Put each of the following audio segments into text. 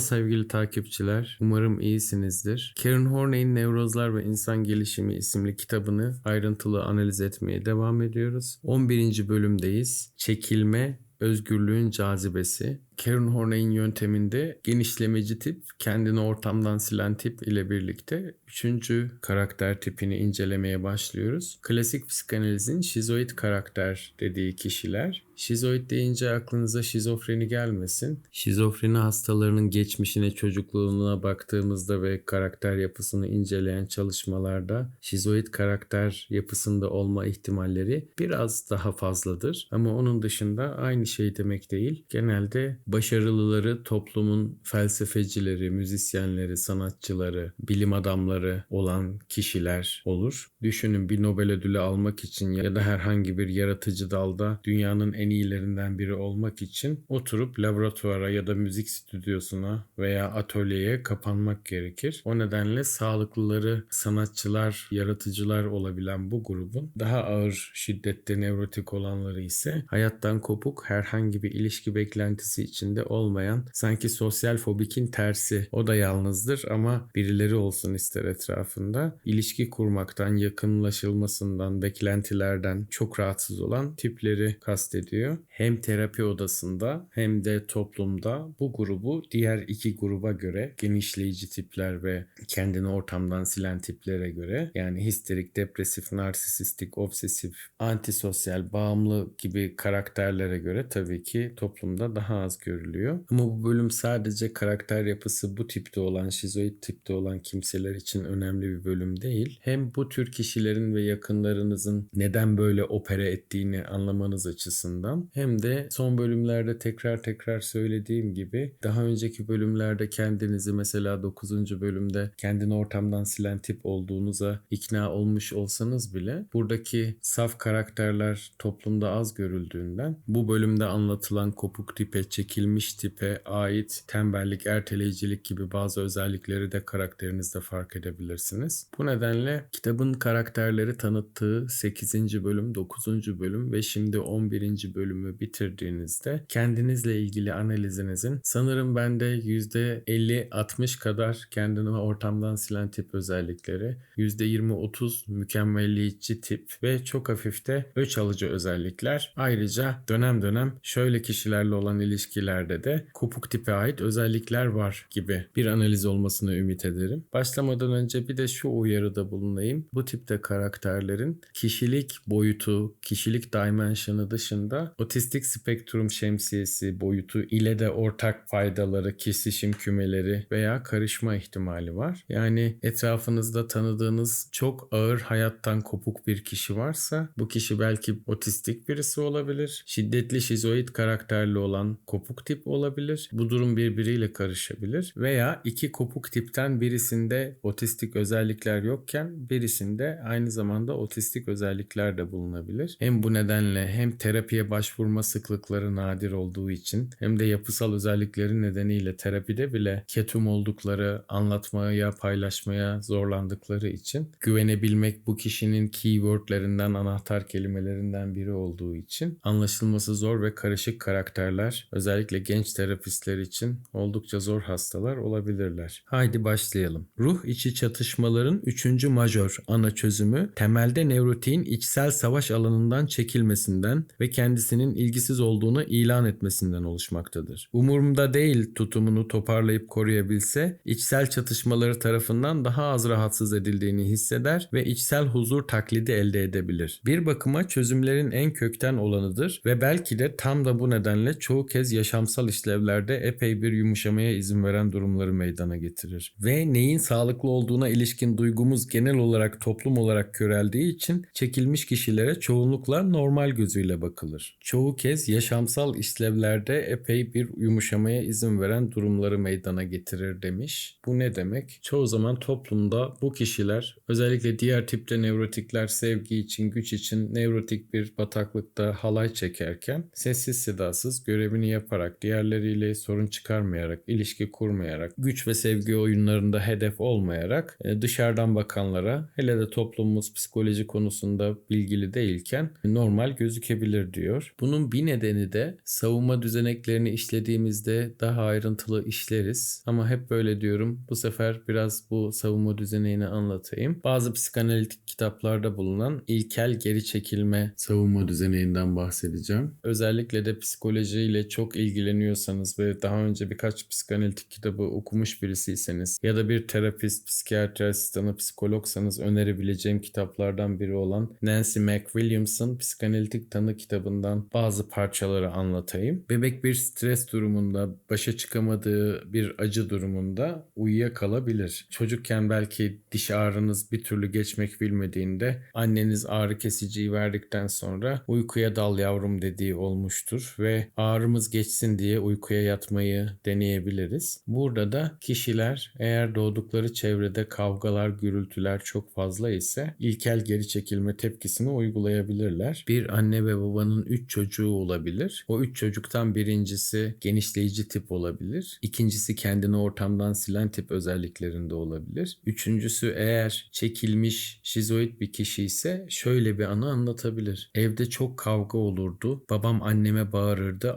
Sevgili takipçiler. Umarım iyisinizdir. Karen Horney'in Nevrozlar ve İnsan Gelişimi isimli kitabını ayrıntılı analiz etmeye devam ediyoruz. 11. bölümdeyiz. Çekilme, özgürlüğün cazibesi. Karen Horney'in yönteminde genişlemeci tip, kendini ortamdan silen tip ile birlikte üçüncü karakter tipini incelemeye başlıyoruz. Klasik psikanalizin şizoid karakter dediği kişiler. Şizoid deyince aklınıza şizofreni gelmesin. Şizofreni hastalarının geçmişine, çocukluğuna baktığımızda ve karakter yapısını inceleyen çalışmalarda şizoid karakter yapısında olma ihtimalleri biraz daha fazladır. Ama onun dışında aynı şey demek değil. Genelde başarılıları toplumun felsefecileri, müzisyenleri, sanatçıları, bilim adamları olan kişiler olur. Düşünün bir Nobel ödülü almak için ya da herhangi bir yaratıcı dalda dünyanın en iyilerinden biri olmak için oturup laboratuvara ya da müzik stüdyosuna veya atölyeye kapanmak gerekir. O nedenle sağlıklıları sanatçılar, yaratıcılar olabilen bu grubun daha ağır şiddette nevrotik olanları ise hayattan kopuk herhangi bir ilişki beklentisi içinde olmayan sanki sosyal fobikin tersi. O da yalnızdır ama birileri olsun ister etrafında. İlişki kurmaktan, yakınlaşılmasından, beklentilerden çok rahatsız olan tipleri kastediyor. Hem terapi odasında hem de toplumda bu grubu diğer iki gruba göre genişleyici tipler ve kendini ortamdan silen tiplere göre yani histerik, depresif, narsisistik, obsesif, antisosyal, bağımlı gibi karakterlere göre tabii ki toplumda daha az görülüyor. Ama bu bölüm sadece karakter yapısı bu tipte olan, şizoid tipte olan kimseler için önemli bir bölüm değil. Hem bu tür kişilerin ve yakınlarınızın neden böyle opera ettiğini anlamanız açısından hem de son bölümlerde tekrar tekrar söylediğim gibi daha önceki bölümlerde kendinizi mesela 9. bölümde kendini ortamdan silen tip olduğunuza ikna olmuş olsanız bile buradaki saf karakterler toplumda az görüldüğünden bu bölümde anlatılan kopuk tipe, çekilmiş tipe ait tembellik, erteleyicilik gibi bazı özellikleri de karakterinizde fark edebilirsiniz. Bu nedenle kitabın karakterleri tanıttığı 8. bölüm, 9. bölüm ve şimdi 11. bölümü bitirdiğinizde kendinizle ilgili analizinizin sanırım bende %50-60 kadar kendini ortamdan silen tip özellikleri, %20-30 mükemmelliyetçi tip ve çok hafif de öç alıcı özellikler. Ayrıca dönem dönem şöyle kişilerle olan ilişkilerde de kopuk tipe ait özellikler var gibi bir analiz olmasını ümit ederim. Başlamadan önce bir de şu uyarıda bulunayım. Bu tipte karakterlerin kişilik boyutu, kişilik dimension'ı dışında otistik spektrum şemsiyesi boyutu ile de ortak faydaları, kesişim kümeleri veya karışma ihtimali var. Yani etrafınızda tanıdığınız çok ağır hayattan kopuk bir kişi varsa bu kişi belki otistik birisi olabilir. Şiddetli şizoid karakterli olan kopuk tip olabilir. Bu durum birbiriyle karışabilir. Veya iki kopuk tipten birisinde otistik özellikler yokken birisinde aynı zamanda otistik özellikler de bulunabilir. Hem bu nedenle hem terapiye başvurma sıklıkları nadir olduğu için hem de yapısal özellikleri nedeniyle terapide bile ketum oldukları, anlatmaya, paylaşmaya zorlandıkları için güvenebilmek bu kişinin keywordlerinden, anahtar kelimelerinden biri olduğu için anlaşılması zor ve karışık karakterler özellikle genç terapistler için oldukça zor hastalar olabilirler. Haydi başlayalım. Ruh içi çatışmaların üçüncü majör ana çözümü temelde nevrotiğin içsel savaş alanından çekilmesinden ve kendisinin ilgisiz olduğunu ilan etmesinden oluşmaktadır. Umurumda değil tutumunu toparlayıp koruyabilse içsel çatışmaları tarafından daha az rahatsız edildiğini hisseder ve içsel huzur taklidi elde edebilir. Bir bakıma çözümlerin en kökten olanıdır ve belki de tam da bu nedenle çoğu kez yaşamsal işlevlerde epey bir yumuşamaya izin veren durumları meydana getirir. Ve neyin sağlıklı olduğuna ilişkin duygumuz genel olarak toplum olarak köreldiği için çekilmiş kişilere çoğunlukla normal gözüyle bakılır. Çoğu kez yaşamsal işlevlerde epey bir yumuşamaya izin veren durumları meydana getirir demiş. Bu ne demek? Çoğu zaman toplumda bu kişiler özellikle diğer tipte nevrotikler sevgi için, güç için nevrotik bir bataklıkta halay çekerken sessiz sedasız görevini yaparak yaparak, diğerleriyle sorun çıkarmayarak, ilişki kurmayarak, güç ve sevgi oyunlarında hedef olmayarak e, dışarıdan bakanlara hele de toplumumuz psikoloji konusunda bilgili değilken normal gözükebilir diyor. Bunun bir nedeni de savunma düzeneklerini işlediğimizde daha ayrıntılı işleriz. Ama hep böyle diyorum. Bu sefer biraz bu savunma düzeneğini anlatayım. Bazı psikanalitik kitaplarda bulunan ilkel geri çekilme savunma düzeneğinden bahsedeceğim. Özellikle de psikolojiyle çok ilgileniyorsanız ve daha önce birkaç psikanalitik kitabı okumuş birisiyseniz ya da bir terapist, psikiyatri asistanı, psikologsanız önerebileceğim kitaplardan biri olan Nancy McWilliams'ın Psikanalitik Tanı kitabından bazı parçaları anlatayım. Bebek bir stres durumunda, başa çıkamadığı bir acı durumunda uyuyakalabilir. Çocukken belki diş ağrınız bir türlü geçmek bilmediğinde anneniz ağrı kesiciyi verdikten sonra uykuya dal yavrum dediği olmuştur ve ağrımız geçsin diye uykuya yatmayı deneyebiliriz. Burada da kişiler eğer doğdukları çevrede kavgalar, gürültüler çok fazla ise ilkel geri çekilme tepkisini uygulayabilirler. Bir anne ve babanın 3 çocuğu olabilir. O 3 çocuktan birincisi genişleyici tip olabilir. İkincisi kendini ortamdan silen tip özelliklerinde olabilir. Üçüncüsü eğer çekilmiş şizoid bir kişi ise şöyle bir anı anlatabilir. Evde çok kavga olurdu. Babam anneme bağırırdı,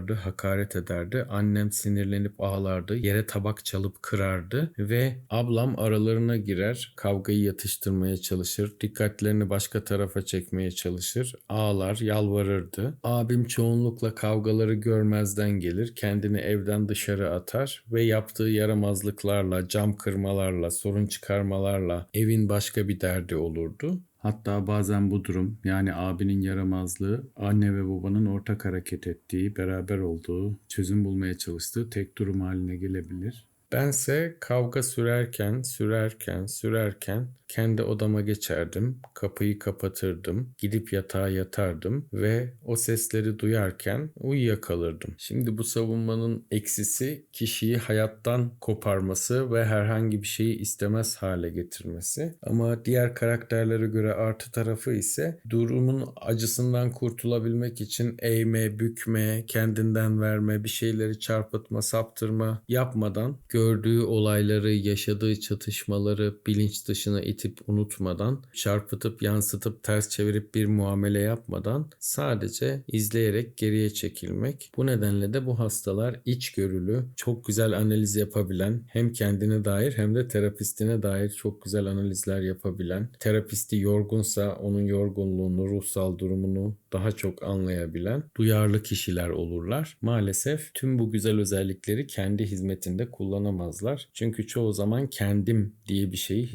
aşağılardı, hakaret ederdi. Annem sinirlenip ağlardı. Yere tabak çalıp kırardı ve ablam aralarına girer, kavgayı yatıştırmaya çalışır, dikkatlerini başka tarafa çekmeye çalışır, ağlar, yalvarırdı. Abim çoğunlukla kavgaları görmezden gelir, kendini evden dışarı atar ve yaptığı yaramazlıklarla, cam kırmalarla, sorun çıkarmalarla evin başka bir derdi olurdu. Hatta bazen bu durum yani abinin yaramazlığı anne ve babanın ortak hareket ettiği, beraber olduğu, çözüm bulmaya çalıştığı tek durum haline gelebilir. Bense kavga sürerken, sürerken, sürerken kendi odama geçerdim, kapıyı kapatırdım, gidip yatağa yatardım ve o sesleri duyarken uyuyakalırdım. Şimdi bu savunmanın eksisi kişiyi hayattan koparması ve herhangi bir şeyi istemez hale getirmesi. Ama diğer karakterlere göre artı tarafı ise durumun acısından kurtulabilmek için eğme, bükme, kendinden verme, bir şeyleri çarpıtma, saptırma yapmadan gördüğü olayları, yaşadığı çatışmaları bilinç dışına itip unutmadan, çarpıtıp yansıtıp ters çevirip bir muamele yapmadan sadece izleyerek geriye çekilmek. Bu nedenle de bu hastalar içgörülü, çok güzel analiz yapabilen, hem kendine dair hem de terapistine dair çok güzel analizler yapabilen, terapisti yorgunsa onun yorgunluğunu, ruhsal durumunu daha çok anlayabilen, duyarlı kişiler olurlar. Maalesef tüm bu güzel özellikleri kendi hizmetinde kullanamazlar. Çünkü çoğu zaman kendim diye bir şeyi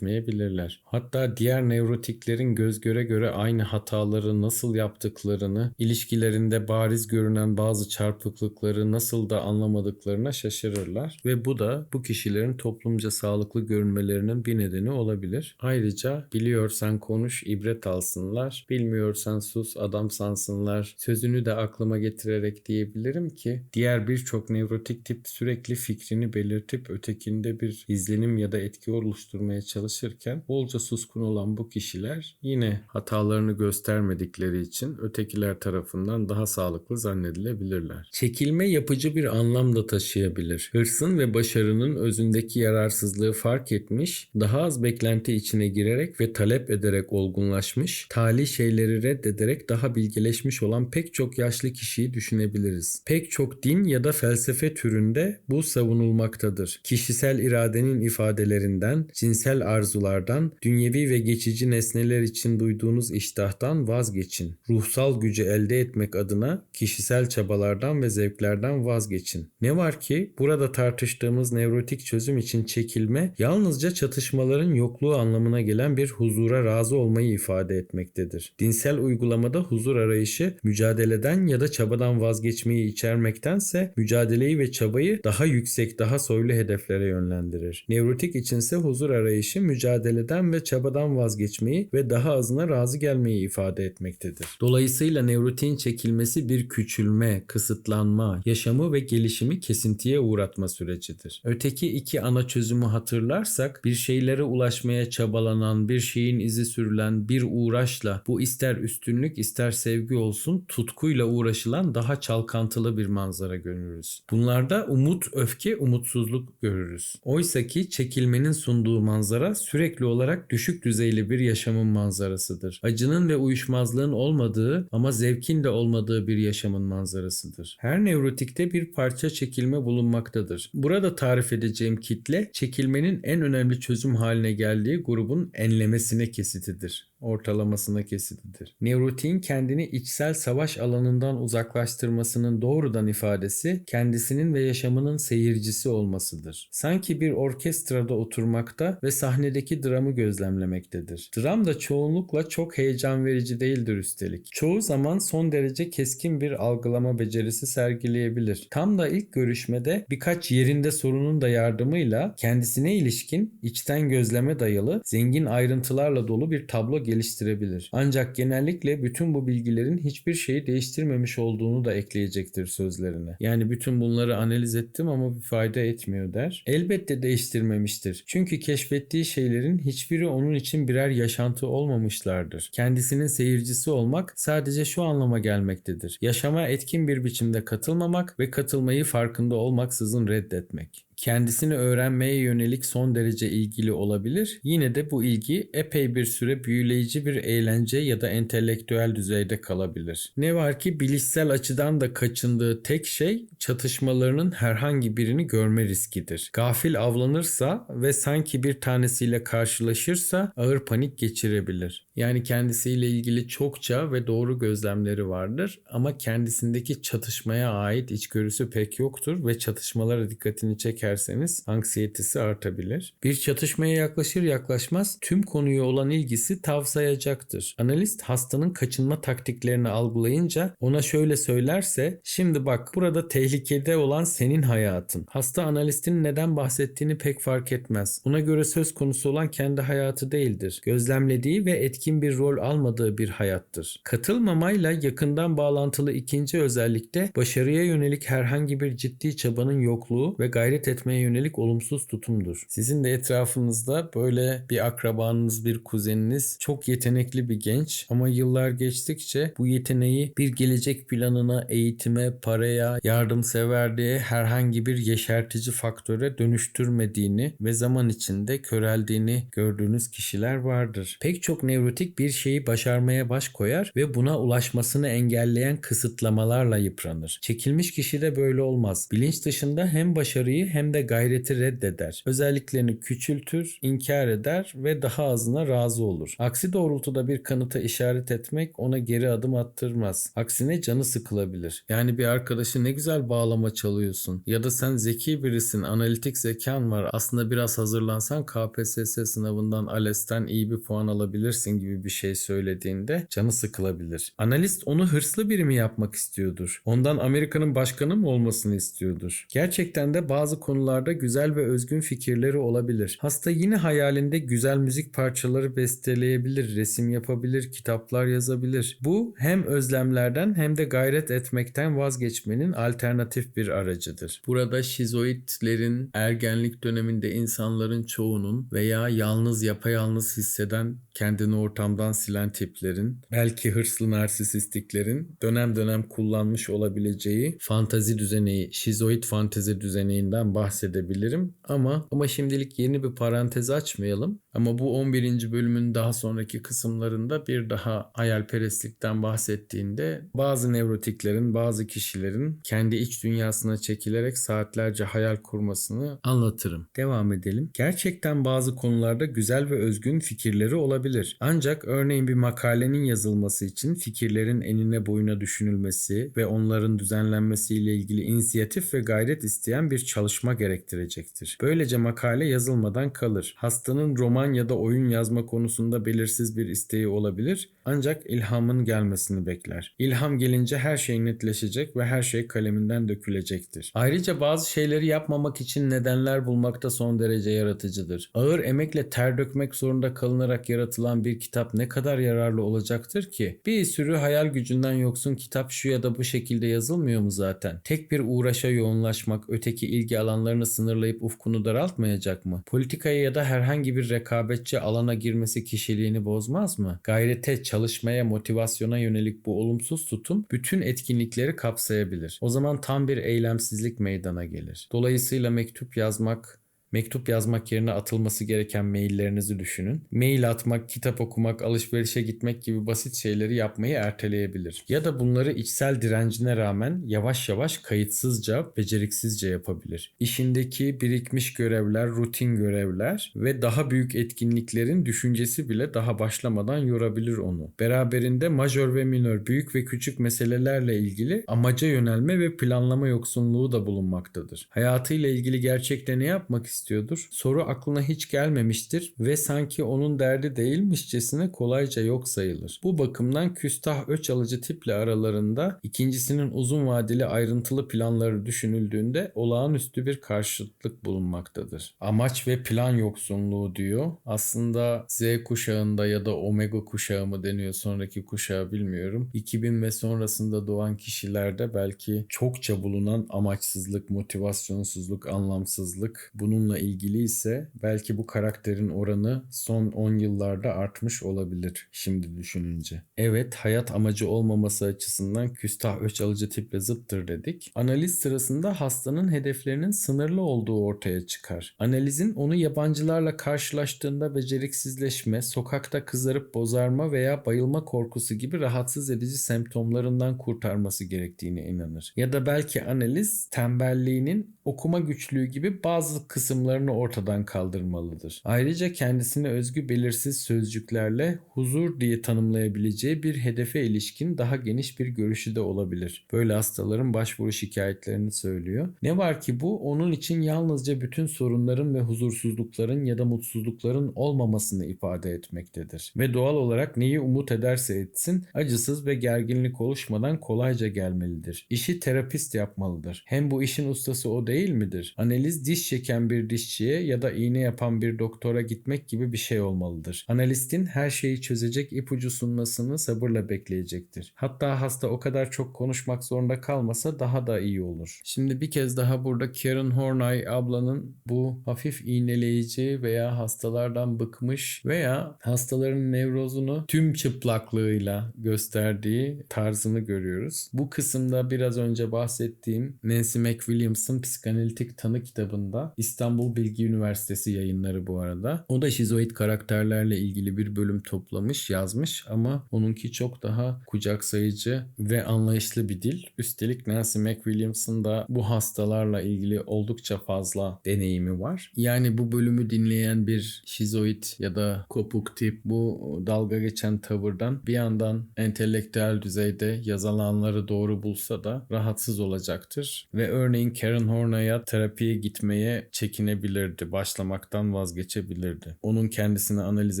hissetmeyebilirler. Hatta diğer nevrotiklerin göz göre göre aynı hataları nasıl yaptıklarını, ilişkilerinde bariz görünen bazı çarpıklıkları nasıl da anlamadıklarına şaşırırlar ve bu da bu kişilerin toplumca sağlıklı görünmelerinin bir nedeni olabilir. Ayrıca biliyorsan konuş, ibret alsınlar. Bilmiyorsan sus, adam sansınlar. Sözünü de aklıma getirerek diyebilirim ki diğer birçok nevrotik tip sürekli fikrini belirtip ötekinde bir izlenim ya da etki oluşturmaya çalışırken bolca suskun olan bu kişiler yine hatalarını göstermedikleri için ötekiler tarafından daha sağlıklı zannedilebilirler. Çekilme yapıcı bir anlam da taşıyabilir. Hırsın ve başarının özündeki yararsızlığı fark etmiş, daha az beklenti içine girerek ve talep ederek olgunlaşmış, tali şeyleri reddederek daha bilgeleşmiş olan pek çok yaşlı kişiyi düşünebiliriz. Pek çok din ya da felsefe türünde bu savunulmaktadır. Kişisel iradenin ifadelerinden, cinsel arzulardan, dünyevi ve geçici nesneler için duyduğunuz iştahtan vazgeçin. Ruhsal gücü elde etmek adına kişisel çabalardan ve zevklerden vazgeçin. Ne var ki burada tartıştığımız nevrotik çözüm için çekilme yalnızca çatışmaların yokluğu anlamına gelen bir huzura razı olmayı ifade etmektedir. Dinsel uygulamada huzur arayışı mücadeleden ya da çabadan vazgeçmeyi içermektense mücadeleyi ve çabayı daha yüksek, daha soylu hedeflere yönlendirir. Nevrotik içinse huzur arayışı mücadeleden ve çabadan vazgeçmeyi ve daha azına razı gelmeyi ifade etmektedir. Dolayısıyla nevrotiğin çekilmesi bir küçülme, kısıtlanma, yaşamı ve gelişimi kesintiye uğratma sürecidir. Öteki iki ana çözümü hatırlarsak bir şeylere ulaşmaya çabalanan, bir şeyin izi sürülen bir uğraşla bu ister üstünlük ister sevgi olsun tutkuyla uğraşılan daha çalkantılı bir manzara görürüz. Bunlarda umut, öfke, umutsuzluk görürüz. Oysa ki çekilmenin sunduğu manzara sürekli olarak düşük düzeyli bir yaşamın manzarasıdır. Acının ve uyuşmazlığın olmadığı ama zevkin de olmadığı bir yaşamın manzarasıdır. Her nevrotikte bir parça çekilme bulunmaktadır. Burada tarif edeceğim kitle çekilmenin en önemli çözüm haline geldiği grubun enlemesine kesitidir ortalamasına kesitidir. Nevrotiğin kendini içsel savaş alanından uzaklaştırmasının doğrudan ifadesi kendisinin ve yaşamının seyircisi olmasıdır. Sanki bir orkestrada oturmakta ve sahnedeki dramı gözlemlemektedir. Dram da çoğunlukla çok heyecan verici değildir üstelik. Çoğu zaman son derece keskin bir algılama becerisi sergileyebilir. Tam da ilk görüşmede birkaç yerinde sorunun da yardımıyla kendisine ilişkin içten gözleme dayalı zengin ayrıntılarla dolu bir tablo geliştirebilir. Ancak genellikle bütün bu bilgilerin hiçbir şeyi değiştirmemiş olduğunu da ekleyecektir sözlerine. Yani bütün bunları analiz ettim ama bir fayda etmiyor der. Elbette değiştirmemiştir. Çünkü keşfettiği şeylerin hiçbiri onun için birer yaşantı olmamışlardır. Kendisinin seyircisi olmak sadece şu anlama gelmektedir. Yaşama etkin bir biçimde katılmamak ve katılmayı farkında olmaksızın reddetmek kendisini öğrenmeye yönelik son derece ilgili olabilir. Yine de bu ilgi epey bir süre büyüleyici bir eğlence ya da entelektüel düzeyde kalabilir. Ne var ki bilişsel açıdan da kaçındığı tek şey çatışmalarının herhangi birini görme riskidir. Gafil avlanırsa ve sanki bir tanesiyle karşılaşırsa ağır panik geçirebilir. Yani kendisiyle ilgili çokça ve doğru gözlemleri vardır ama kendisindeki çatışmaya ait içgörüsü pek yoktur ve çatışmalara dikkatini çekerseniz anksiyetesi artabilir. Bir çatışmaya yaklaşır yaklaşmaz tüm konuya olan ilgisi tavsayacaktır. Analist hastanın kaçınma taktiklerini algılayınca ona şöyle söylerse şimdi bak burada tehlikede olan senin hayatın. Hasta analistin neden bahsettiğini pek fark etmez. Ona göre söz konusu olan kendi hayatı değildir. Gözlemlediği ve etkin bir rol almadığı bir hayattır. Katılmamayla yakından bağlantılı ikinci özellik de başarıya yönelik herhangi bir ciddi çabanın yokluğu ve gayret etmeye yönelik olumsuz tutumdur. Sizin de etrafınızda böyle bir akrabanız, bir kuzeniniz çok yetenekli bir genç ama yıllar geçtikçe bu yeteneği bir gelecek planına, eğitime, paraya, yardımseverliğe herhangi bir yeşertici faktöre dönüştürmediğini ve zaman içinde köreldiğini gördüğünüz kişiler vardır. Pek çok nevrotik bir şeyi başarmaya baş koyar ve buna ulaşmasını engelleyen kısıtlamalarla yıpranır. Çekilmiş kişi de böyle olmaz. Bilinç dışında hem başarıyı hem de gayreti reddeder. Özelliklerini küçültür, inkar eder ve daha azına razı olur. Aksi doğrultuda bir kanıta işaret etmek ona geri adım attırmaz. Aksine canı sıkılabilir. Yani bir arkadaşı ne güzel bağlama çalıyorsun ya da sen zeki birisin, analitik zekan var. Aslında biraz hazırlansan KPSS sınavından ALES'ten iyi bir puan alabilirsin gibi bir şey söylediğinde canı sıkılabilir. Analist onu hırslı biri mi yapmak istiyordur? Ondan Amerika'nın başkanı mı olmasını istiyordur? Gerçekten de bazı konularda güzel ve özgün fikirleri olabilir. Hasta yine hayalinde güzel müzik parçaları besteleyebilir, resim yapabilir, kitaplar yazabilir. Bu hem özlemlerden hem de gayret etmekten vazgeçmenin alternatif bir aracıdır. Burada şizoidlerin ergenlik döneminde insanların çoğunun veya yalnız yapayalnız hisseden kendini ortamdan silen tiplerin, belki hırslı narsisistiklerin dönem dönem kullanmış olabileceği fantazi düzeneği, şizoid fantezi düzeneğinden bahsedebilirim. Ama ama şimdilik yeni bir parantez açmayalım. Ama bu 11. bölümün daha sonraki kısımlarında bir daha hayalperestlikten bahsettiğinde bazı nevrotiklerin, bazı kişilerin kendi iç dünyasına çekilerek saatlerce hayal kurmasını anlatırım. Devam edelim. Gerçekten bazı konularda güzel ve özgün fikirleri olabilir. Ancak örneğin bir makalenin yazılması için fikirlerin enine boyuna düşünülmesi ve onların düzenlenmesiyle ilgili inisiyatif ve gayret isteyen bir çalışma gerektirecektir. Böylece makale yazılmadan kalır. Hastanın roman ya da oyun yazma konusunda belirsiz bir isteği olabilir ancak ilhamın gelmesini bekler. İlham gelince her şey netleşecek ve her şey kaleminden dökülecektir. Ayrıca bazı şeyleri yapmamak için nedenler bulmakta son derece yaratıcıdır. Ağır emekle ter dökmek zorunda kalınarak yaratılan bir kitap ne kadar yararlı olacaktır ki? Bir sürü hayal gücünden yoksun kitap şu ya da bu şekilde yazılmıyor mu zaten? Tek bir uğraşa yoğunlaşmak öteki ilgi alanlarını sınırlayıp ufkunu daraltmayacak mı? Politikaya ya da herhangi bir rekabetçi alana girmesi kişiliğini bozmaz mı? Gayrete, çalışmaya, motivasyona yönelik bu olumsuz tutum bütün etkinlikleri kapsayabilir. O zaman tam bir eylemsizlik meydana gelir. Dolayısıyla mektup yazmak, Mektup yazmak yerine atılması gereken maillerinizi düşünün. Mail atmak, kitap okumak, alışverişe gitmek gibi basit şeyleri yapmayı erteleyebilir. Ya da bunları içsel direncine rağmen yavaş yavaş kayıtsızca, beceriksizce yapabilir. İşindeki birikmiş görevler, rutin görevler ve daha büyük etkinliklerin düşüncesi bile daha başlamadan yorabilir onu. Beraberinde majör ve minör, büyük ve küçük meselelerle ilgili amaca yönelme ve planlama yoksunluğu da bulunmaktadır. Hayatıyla ilgili gerçekte ne yapmak istiyordur? Soru aklına hiç gelmemiştir ve sanki onun derdi değilmişçesine kolayca yok sayılır. Bu bakımdan küstah öç alıcı tiple aralarında ikincisinin uzun vadeli ayrıntılı planları düşünüldüğünde olağanüstü bir karşıtlık bulunmaktadır. Amaç ve plan yoksunluğu diyor. Aslında Z kuşağında ya da Omega kuşağı mı deniyor sonraki kuşağı bilmiyorum. 2000 ve sonrasında doğan kişilerde belki çokça bulunan amaçsızlık, motivasyonsuzluk, anlamsızlık bununla ilgili ise belki bu karakterin oranı son 10 yıllarda artmış olabilir şimdi düşününce. Evet hayat amacı olmaması açısından küstah öç alıcı tiple zıttır dedik. Analiz sırasında hastanın hedeflerinin sınırlı olduğu ortaya çıkar. Analizin onu yabancılarla karşılaştığında beceriksizleşme, sokakta kızarıp bozarma veya bayılma korkusu gibi rahatsız edici semptomlarından kurtarması gerektiğine inanır. Ya da belki analiz tembelliğinin okuma güçlüğü gibi bazı kısımlarını ortadan kaldırmalıdır. Ayrıca kendisine özgü belirsiz sözcüklerle huzur diye tanımlayabileceği bir hedefe ilişkin daha geniş bir görüşü de olabilir. Böyle hastaların başvuru şikayetlerini söylüyor. Ne var ki bu onun için yalnızca bütün sorunların ve huzursuzlukların ya da mutsuzlukların olmamasını ifade etmektedir. Ve doğal olarak neyi umut ederse etsin acısız ve gerginlik oluşmadan kolayca gelmelidir. İşi terapist yapmalıdır. Hem bu işin ustası o değil midir? Analiz diş çeken bir dişçiye ya da iğne yapan bir doktora gitmek gibi bir şey olmalıdır. Analistin her şeyi çözecek ipucu sunmasını sabırla bekleyecektir. Hatta hasta o kadar çok konuşmak zorunda kalmasa daha da iyi olur. Şimdi bir kez daha burada Karen Horney ablanın bu hafif iğneleyici veya hastalardan bıkmış veya hastaların nevrozunu tüm çıplaklığıyla gösterdiği tarzını görüyoruz. Bu kısımda biraz önce bahsettiğim Nancy McWilliams'ın Psikanalitik Tanı kitabında İstanbul Bilgi Üniversitesi yayınları bu arada. O da şizoid karakterlerle ilgili bir bölüm toplamış, yazmış ama onunki çok daha kucak sayıcı ve anlayışlı bir dil. Üstelik Nancy McWilliams'ın da bu hastalarla ilgili oldukça fazla deneyimi var. Yani bu bölümü dinleyen bir şizoid ya da kopuk tip bu dalga geçen tavırdan bir yandan entelektüel düzeyde yazılanları doğru bulsa da rahatsız olacaktır. Ve örneğin Karen Horney'a terapiye gitmeye çekinebilirdi. Başlamaktan vazgeçebilirdi. Onun kendisini analiz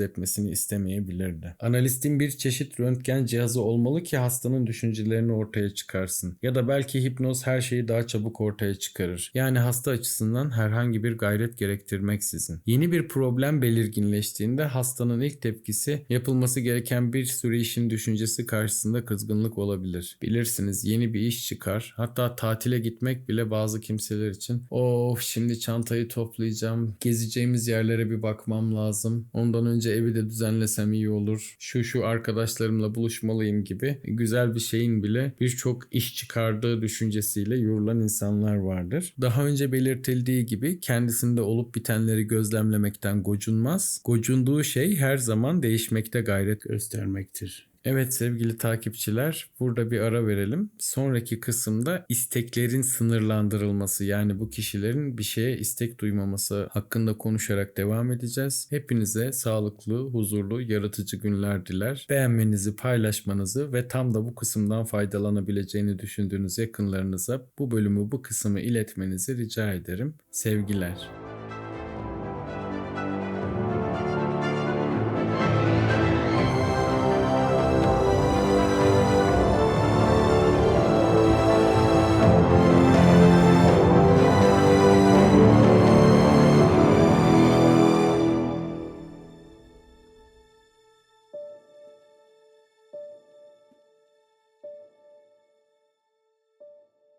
etmesini istemeyebilirdi. Analistin bir çeşit röntgen cihazı olmalı ki hastanın düşüncelerini ortaya çıkarsın. Ya da belki hipnoz her şeyi daha çabuk ortaya çıkarır. Yani hasta açısından herhangi bir gayret gerektirmeksizin. Yeni bir problem belirginleştiğinde hastanın ilk tepkisi yapılması gereken bir sürü işin düşüncesi karşısında kızgınlık olabilir. Bilirsiniz yeni bir iş çıkar. Hatta tatile gitmek bile bazı kimseler için of şimdi çantayı toplayacağım. Gezeceğimiz yerlere bir bakmam lazım. Ondan önce evi de düzenlesem iyi olur. Şu şu arkadaşlarımla buluşmalıyım gibi güzel bir şeyin bile birçok iş çıkardığı düşüncesiyle yorulan insanlar vardır. Daha önce belirtildiği gibi kendisinde olup bitenleri gözlemlemekten gocunmaz. Gocunduğu şey her zaman değişmekte gayret göstermektir. Evet sevgili takipçiler burada bir ara verelim. Sonraki kısımda isteklerin sınırlandırılması yani bu kişilerin bir şeye istek duymaması hakkında konuşarak devam edeceğiz. Hepinize sağlıklı, huzurlu, yaratıcı günler diler. Beğenmenizi, paylaşmanızı ve tam da bu kısımdan faydalanabileceğini düşündüğünüz yakınlarınıza bu bölümü, bu kısmı iletmenizi rica ederim. Sevgiler.